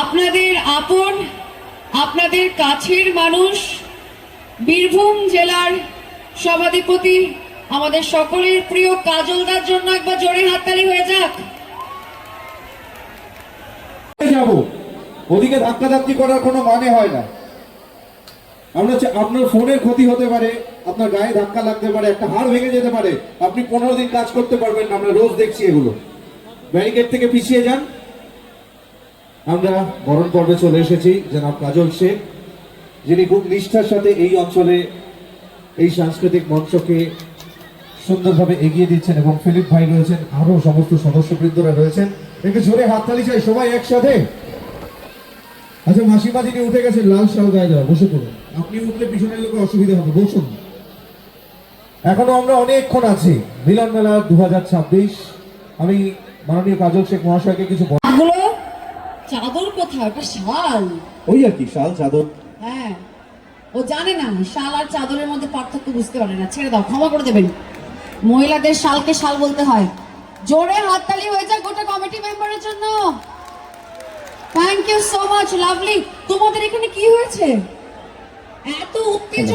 আপনাদের আপন, আপনাদের কাছের মানুষ, বীরভূম জেলার সভাধিপতি, আমাদের সকলের প্রিয় কাজলদার জন্য একবার জোরে হাততালি হয়ে যাক। যাব। ওদিকে ধাক্কাধাক্কি করার কোনো মানে হয় না। আমরা হচ্ছে আপনার ফোনের ক্ষতি হতে পারে, আপনার গায়ে ধাক্কা লাগতে পারে, একটা হাড় ভেঙে যেতে পারে। আপনি পনেরো দিন কাজ করতে পারবেন না, আমরা রোজ দেখছি এগুলো। ব্যারিকেড থেকে পিছিয়ে যান। আমরা বরণ পর্বে চলে এসেছি, জনাব কাজল শেখ, যিনি খুব নিষ্ঠার সাথে এই অঞ্চলে এই সাংস্কৃতিক মঞ্চকে সুন্দরভাবে এগিয়ে দিচ্ছেন এবং ফিলিপ ভাই রয়েছেন, আরও সমস্ত সদস্যবৃন্দরা রয়েছেন। একটু জোরে হাততালি চাই, সবাই একসাথে। আচ্ছা মাসিমা যিনি উঠে গেছেন, লাল শাল গায়ে দেওয়া, বসে পড়ুন। আপনি উঠলে পিছনের লোকের অসুবিধা হবে, বসুন। এখনও আমরা অনেকক্ষণ আছি, মিলন মেলা দু হাজার ছাব্বিশ। আমি মাননীয় কাজল শেখ মহাশয়কে কিছু চাদর কোথায়? ওটা শাল। ওই আর কি শাল চাদর। হ্যাঁ। ও জানে না শাল আর চাদরের মধ্যে পার্থক্য বুঝতে পারে না। ছেড়ে দাও ক্ষমা করে দেবেন। মহিলাদের শালকে শাল বলতে হয়। জোরে হাততালি হয়ে যাক গোটা কমিটি মেম্বারের জন্য। Thank you so much lovely তোমাদের এখানে কি হয়েছে? এত উত্তেজনা।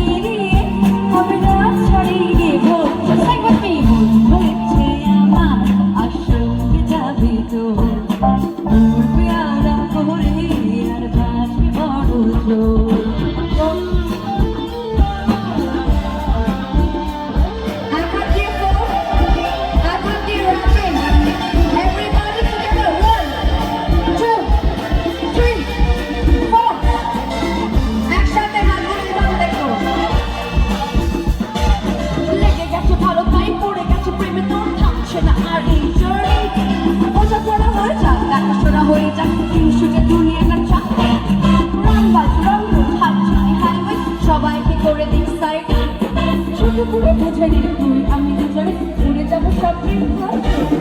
আমি দুজনে উড়ে যাব সব ঘর।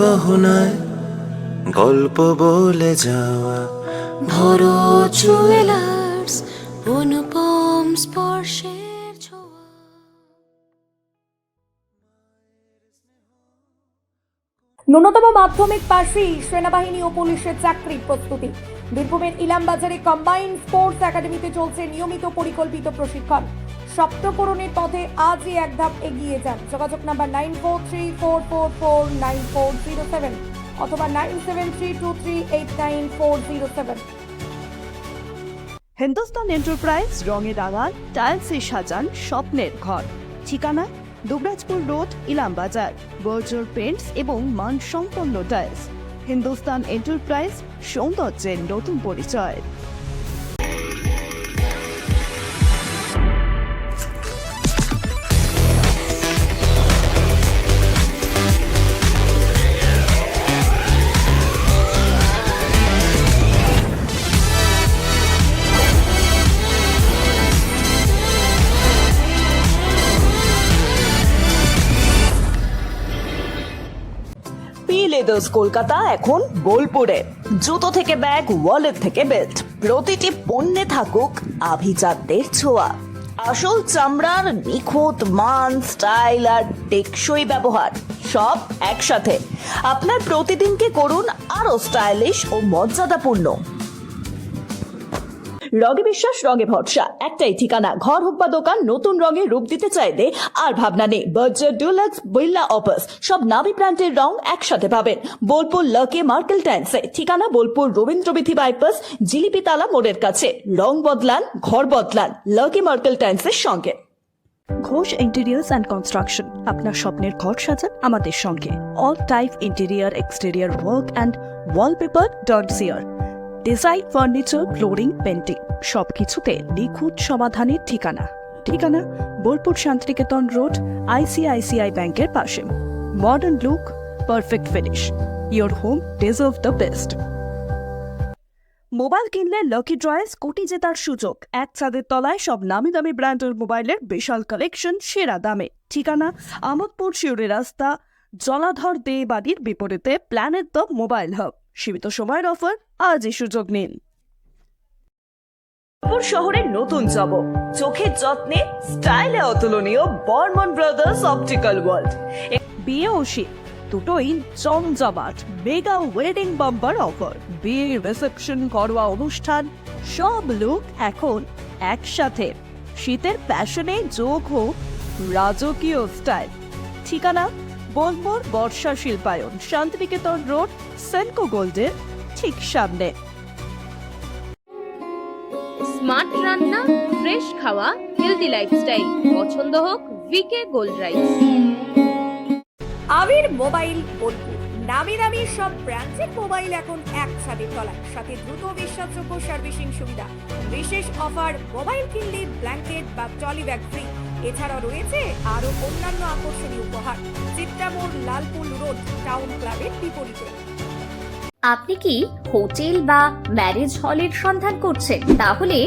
গহনায় গল্প বলে যাওয়া। ভরো জুয়েলার্স অনুপম স্পর্শের ছোঁয়া। ন্যূনতম মাধ্যমিক পাশেই সেনাবাহিনী ও পুলিশের চাকরি প্রস্তুতি। বীরভূমের ইলামবাজারে কম্বাইন্ড স্পোর্টস একাডেমিতে চলছে নিয়মিত পরিকল্পিত প্রশিক্ষণ। সপ্তপূরণের পথে আজই এক ধাপ এগিয়ে যান। যোগাযোগ number nine four three four four four nine four zero seven অথবা nine seven three two three eight nine four zero seven. Hindustan Enterprise রঙে রাঙান টাইলসে সাজান স্বপ্নের ঘর। ঠিকানা, Dubrajpur road, Ilambazar. Berger paints এবং মানসম্পন্ন টাইলস হিন্দুস্তান এন্টারপ্রাইজ, সৌন্দর্যের নতুন পরিচয়। লেদার্স কলকাতা এখন বোলপুরে। জুতো থেকে ব্যাগ ওয়ালেট থেকে বেল্ট প্রতিটি পণ্যে থাকুক আভিজাতদের ছোঁয়া। আসল চামড়ার নিখুঁত মান স্টাইল আর টেকসই ব্যবহার, সব একসাথে। আপনার প্রতিদিনকে করুন আরও স্টাইলিশ ও মর্যাদাপূর্ণ। রগে বিশ্বাস রঙে ভরসা। একটাই ঠিকানা, ঘর হোক বা দোকান, নতুন রঙে রূপ দিতে চাইলে আর ভাবনা নেই। বার্জার ডুলাক্স বিল্লা অপাস সব নামি ব্র্যান্ডের রং একসাথে পাবেন। বোলপুর লকে মার্কেল ট্যান্সে ঠিকানা বোলপুর রবীন্দ্রবিথি বাইপাস জিলিপি তালা মোড়ের কাছে। রং বদলান, ঘর বদলান। লাকি মার্কেল ট্যান্সের সঙ্গে। ঘোষ ইন্টেরিয়ার্স অ্যান্ড কনস্ট্রাকশন আপনার স্বপ্নের ঘর সাজান আমাদের সঙ্গে। All type interior exterior work and wallpaper dot chair design furniture flooring painting সবকিছুতে নিখুঁত সমাধানের ঠিকানা। ঠিকানা বোলপুর শান্তিনিকেতন রোড আইসিআইসিআই ব্যাংকের পাশে। Modern look perfect finish your home deserve the best mobile কিনলে লাকি ড্রয়েস কোটি জেতার সুযোগ। এক ছাদের তলায় সব নামি দামি ব্র্যান্ডের মোবাইলের বিশাল কালেকশন সেরা দামে। ঠিকানা আমোদপুর শিউরি রাস্তা জলাধর দে বাড়ির বিপরীতে প্ল্যানেট দ্য মোবাইল হাব সীমিত সময়ের অফার আজই সুযোগ নিন। শহরের নতুন জব চোখের যত্নে স্টাইলে অতুলনীয় বর্মন ব্রাদার্স অপটিক্যাল ওয়ার্ল্ড। বিয়ে ও শীত দুটোই জমজমাট মেগা ওয়েডিং বাম্পার অফার। বিয়ে রিসেপশন ঘরোয়া অনুষ্ঠান সব লুক এখন একসাথে। শীতের প্যাশনে যোগ হোক রাজকীয় স্টাইল। ঠিকানা বোলপুর বর্ষা শিল্পায়ন শান্তিনিকেতন রোড সেনকো গোল্ডের ঠিক সামনে। স্মার্ট রান্না ফ্রেশ খাওয়া হেলদি লাইফস্টাইল পছন্দ হোক VK gold rice Abir mobile Bolpur. নামি দামি সব ব্র্যান্ডের মোবাইল এখন এক ছাদের তলায় সাথে দ্রুত বিশ্বাসযোগ্য সার্ভিসিং সুবিধা। বিশেষ অফার মোবাইল কিনলে ব্ল্যাঙ্কেট বা ট্রলি ব্যাগ ফ্রি এছাড়াও রয়েছে আরও অন্যান্য আকর্ষণীয় উপহার। চিত্রামোড় লালপুল রোড টাউন ক্লাবের বিপরীতে। আপনি কি হোটেল বা ম্যারেজ হলের সন্ধান করছেন? তাহলে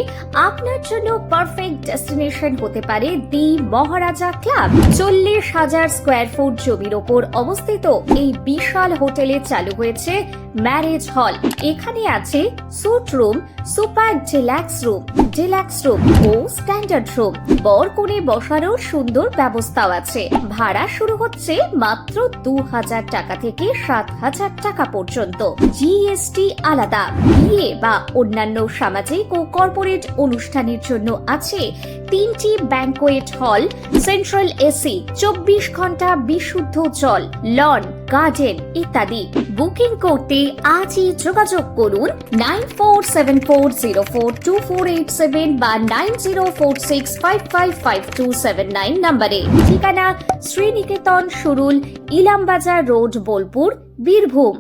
আপনার জন্য পারফেক্ট ডেস্টিনেশন হতে পারে দি মহারাজা ক্লাব। চল্লিশ হাজার স্কোয়ার ফুট জমির ওপর অবস্থিত এই বিশাল হোটেলে চালু হয়েছে ম্যারেজ হল। এখানে আছে suite room, super deluxe room deluxe room ও স্ট্যান্ডার্ড রুম। বর কোণে বসারও সুন্দর ব্যবস্থাও আছে। ভাড়া শুরু হচ্ছে মাত্র দু হাজার টাকা থেকে সাত হাজার টাকা পর্যন্ত। জিএসটি আলাদা। বিয়ে বা অন্যান্য সামাজিক ও কর্পোরেট অনুষ্ঠানের জন্য আছে তিনটি ব্যাংকোয়েট হল, সেন্ট্রাল এসি, চব্বিশ ঘণ্টা বিশুদ্ধ জল, লন গার্ডেন ইত্যাদি। বুকিং করতে আজই যোগাযোগ করুন nine four seven four zero four two four eight seven বা nine zero four six five five five two seven nine নাম্বারে। ঠিকানা শ্রীনিকেতন সুরুল, ইলামবাজার রোড, বোলপুর, বীরভূম।